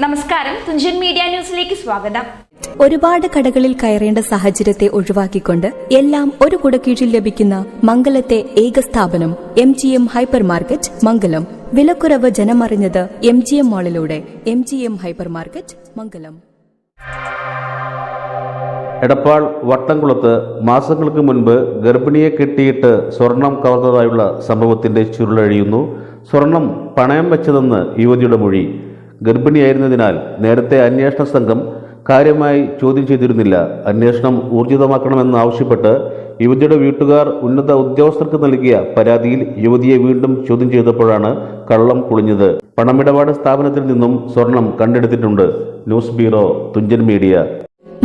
നമസ്കാരം. തുഞ്ചൻ മീഡിയ ന്യൂസിലേക്ക് സ്വാഗതം. ഒരുപാട് കടകളിൽ കയറേണ്ട സാഹചര്യത്തെ ഒഴിവാക്കിക്കൊണ്ട് എല്ലാം ഒരു കുടക്കീഴിൽ ലഭിക്കുന്ന മംഗലത്തെ ഏക സ്ഥാപനം M G M hyper market Mangalam. വിലക്കുറവ് ജനമറിഞ്ഞത് M G M മാളിലൂടെ M G M hyper market Mangalam. Edappal വട്ടംകുളത്ത് മാസങ്ങൾക്ക് മുൻപ് ഗർഭിണിയെ കെട്ടിയിട്ട് സ്വർണം കവർന്നതായുള്ള സംഭവത്തിന്റെ ചുരുളഴിയുന്നു. സ്വർണം പണയം വെച്ചതെന്ന് യുവതിയുടെ മൊഴി. ഗർഭിണിയായിരുന്നതിനാൽ നേരത്തെ അന്വേഷണ സംഘം കാര്യമായി ചോദ്യം ചെയ്തിരുന്നില്ല. അന്വേഷണം ഊർജിതമാക്കണമെന്നാവശ്യപ്പെട്ട് യുവതിയുടെ വീട്ടുകാർ ഉന്നത ഉദ്യോഗസ്ഥർക്ക് നൽകിയ പരാതിയിൽ യുവതിയെ വീണ്ടും ചോദ്യം ചെയ്തപ്പോഴാണ് കള്ളം കുളിഞ്ഞത്. പണമിടപാട് സ്ഥാപനത്തിൽ നിന്നും സ്വർണം കണ്ടെടുത്തിട്ടുണ്ട്. News bureau Thunchan media.